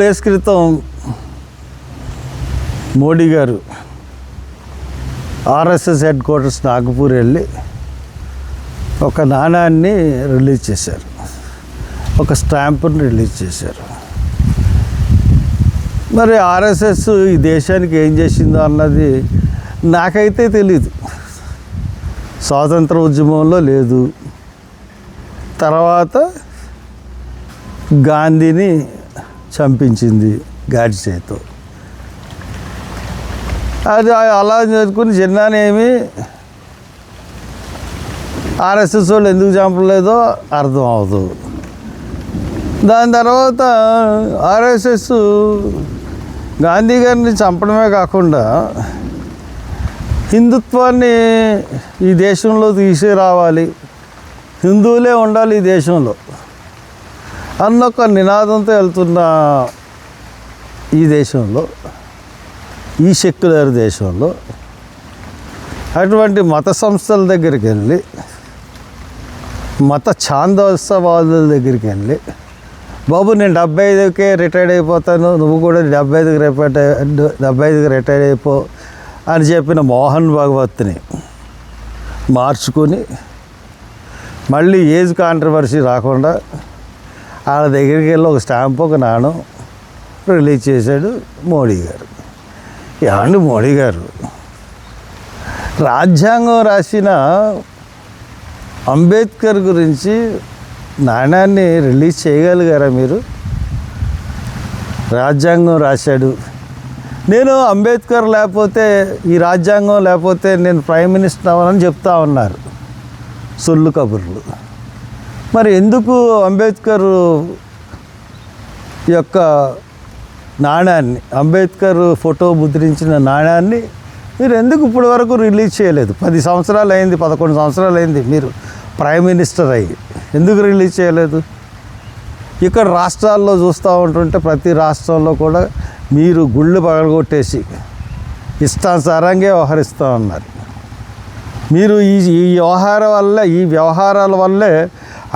Days క్రితం మోడీ గారు RSS head quarters Nagpur వెళ్ళి ఒక నాణాన్ని రిలీజ్ చేశారు. ఒక స్టాంపుని రిలీజ్ చేశారు. మరి ఆర్ఎస్ఎస్ ఈ దేశానికి ఏం చేసిందో అన్నది నాకైతే తెలీదు. స్వాతంత్ర ఉద్యమంలో లేదు. తర్వాత గాంధీని చంపించింది గాడి చేతితో. అది అలా చేసుకుని చిన్నానేమి ఆర్ఎస్ఎస్ వాళ్ళు ఎందుకు చంపలేదో అర్థం అవదు దాని తర్వాత ఆర్ఎస్ఎస్ గాంధీ గారిని చంపడమే కాకుండా హిందుత్వాన్ని ఈ దేశంలో తీసుకురావాలి హిందువులే ఉండాలి ఈ దేశంలో. అన్న ఒక నినాదంతో వెళ్తున్న ఈ దేశంలో ఈ సెక్యులర్ దేశంలో అటువంటి మత సంస్థల దగ్గరికి వెళ్ళి మత ఛాందోత్సవాదుల దగ్గరికి వెళ్ళి బాబు నేను డెబ్బై ఐదుకే రిటైర్డ్ అయిపోతాను నువ్వు కూడా డెబ్బై ఐదుకి రిపైర్ డెబ్బై ఐదుకి రిటైర్డ్ అయిపో అని చెప్పిన మోహన్ భగవత్ని మార్చుకొని మళ్ళీ ఏజ్ కాంట్రవర్సీ రాకుండా వాళ్ళ దగ్గరికి వెళ్ళి ఒక స్టాంప్ ఒక నాణం రిలీజ్ చేశాడు మోడీ గారు. ఏమండి మోడీ గారు? రాజ్యాంగం రాసిన అంబేద్కర్ గురించి నాణ్యాన్ని రిలీజ్ చేయగలిగారా మీరు? రాజ్యాంగం రాశాడు. నేను అంబేద్కర్ లేకపోతే ఈ రాజ్యాంగం లేకపోతే నేను ప్రైమ్ మినిస్టర్ అవ్వాలని చెప్తా ఉన్నారు సొల్లు కబుర్లు. మరి ఎందుకు అంబేద్కర్ యొక్క నాణ్యాన్ని అంబేద్కర్ ఫోటో ముద్రించిన నాణ్యాన్ని మీరు ఎందుకు ఇప్పటి వరకు రిలీజ్ చేయలేదు? పది సంవత్సరాలు అయింది పదకొండు సంవత్సరాలు అయింది మీరు ప్రైమ్ మినిస్టర్ అయ్యి. ఎందుకు రిలీజ్ చేయలేదు? ఇక్కడ రాష్ట్రాల్లో చూస్తూ ఉంటుంటే ప్రతి రాష్ట్రంలో కూడా మీరు గుళ్ళు పగలగొట్టేసి ఇష్టానుసారంగా వ్యవహరిస్తూ ఉన్నారు. మీరు ఈ ఈ వ్యవహారం వల్ల ఈ వ్యవహారాల వల్లే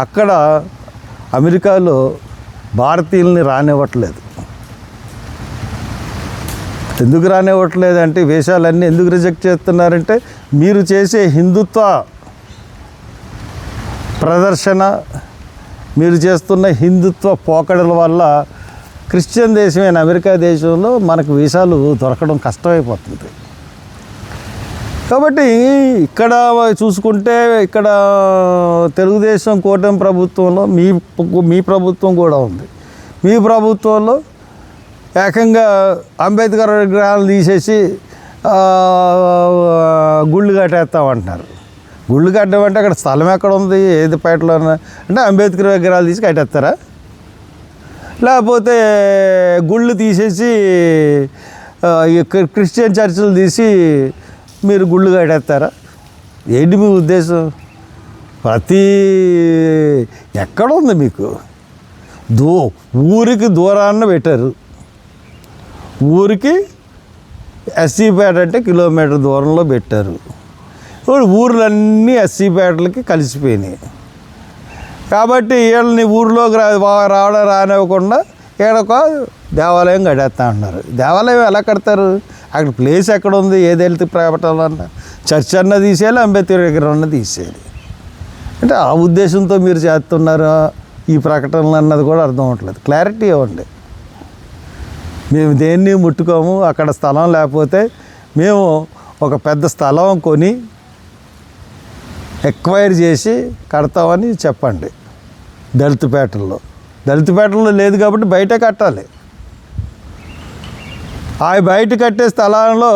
అక్కడ అమెరికాలో భారతీయుల్ని రానివ్వట్లేదు. ఎందుకు రానివ్వట్లేదు అంటే వేషాలన్నీ ఎందుకు రిజెక్ట్ చేస్తున్నారంటే మీరు చేసే హిందుత్వ ప్రదర్శన మీరు చేస్తున్న హిందుత్వ పోకడల వల్ల క్రిస్టియన్ దేశమైన అమెరికా దేశంలో మనకు వీసాలు దొరకడం కష్టమైపోతుంది. కాబట్టి ఇక్కడ చూసుకుంటే ఇక్కడ తెలుగుదేశం కూటమి ప్రభుత్వంలో మీ మీ ప్రభుత్వం కూడా ఉంది. మీ ప్రభుత్వంలో ఏకంగా అంబేద్కర్ విగ్రహాలు తీసేసి గుళ్ళు కట్టేస్తామంటున్నారు గుళ్ళు కట్టమంటే అక్కడ స్థలం ఎక్కడ ఉంది? ఏది పేటలో అంటే అంబేద్కర్ విగ్రహాలు తీసి కట్టేస్తారా? లేకపోతే గుళ్ళు తీసేసి క్రిస్టియన్ చర్చిలు తీసి మీరు గుళ్ళు కట్టేస్తారా? ఏంటి మీ ఉద్దేశం? ప్రతి ఎక్కడ ఉంది మీకు? దూ ఊరికి దూరాన్న పెట్టారు. ఊరికి ఎస్సీపేట అంటే కిలోమీటర్ దూరంలో పెట్టారు. ఇప్పుడు ఊర్లన్నీ ఎస్సీపేటలకి కలిసిపోయినాయి. కాబట్టి వీళ్ళని ఊర్లోకి రా రావడం రానివ్వకుండా ఈడొక దేవాలయం కట్టేస్తా ఉన్నారు దేవాలయం ఎలా కడతారు? అక్కడ ప్లేస్ ఎక్కడ ఉంది ఏది వెళ్తే పెట్టాలన్నా చర్చ్ అన్న తీసేయాలి అంబేద్కర్ విగ్రహం అన్న తీసేయాలి. అంటే ఆ ఉద్దేశంతో మీరు చేస్తున్నారు ఈ ప్రకటనలు అన్నది కూడా అర్థం అవ్వట్లేదు. క్లారిటీ ఇవ్వండి. మేము దేన్ని ముట్టుకోము అక్కడ స్థలం లేకపోతే మేము ఒక పెద్ద స్థలం కొని ఎక్వైర్ చేసి కడతామని చెప్పండి. దళితపేటల్లో దళితపేటలో లేదు కాబట్టి బయట కట్టాలి. ఆ బయట కట్టే స్థలాల్లో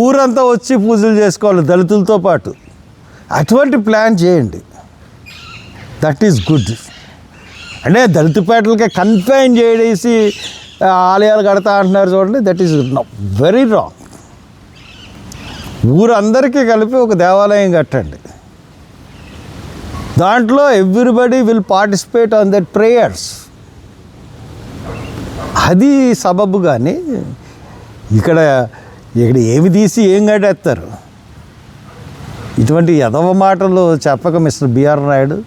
ఊరంతా వచ్చి పూజలు చేసుకోవాలి దళితులతో పాటు. అటువంటి ప్లాన్ చేయండి. దట్ ఈస్ గుడ్ అంటే దళితపేటలకి కన్ఫైన్ చేసి ఆలయాలు కడతా అంటున్నారు చూడండి దట్ ఈస్ వెరీ రాంగ్ ఊరందరికీ కలిపి ఒక దేవాలయం కట్టండి. దాంట్లో everybody will participate on that prayers అది సబబు కానీ ఇక్కడ ఇక్కడ ఏమి తీసి ఏం గడేస్తారు ఇటువంటి ఎదవ మాటలు చెప్పక మిస్టర్ బిఆర్ నాయుడు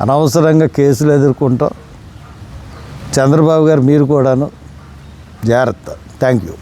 అనవసరంగా కేసులు ఎదుర్కొంటాం. చంద్రబాబు గారు మీరు కూడాను జాగ్రత్త. Thank you.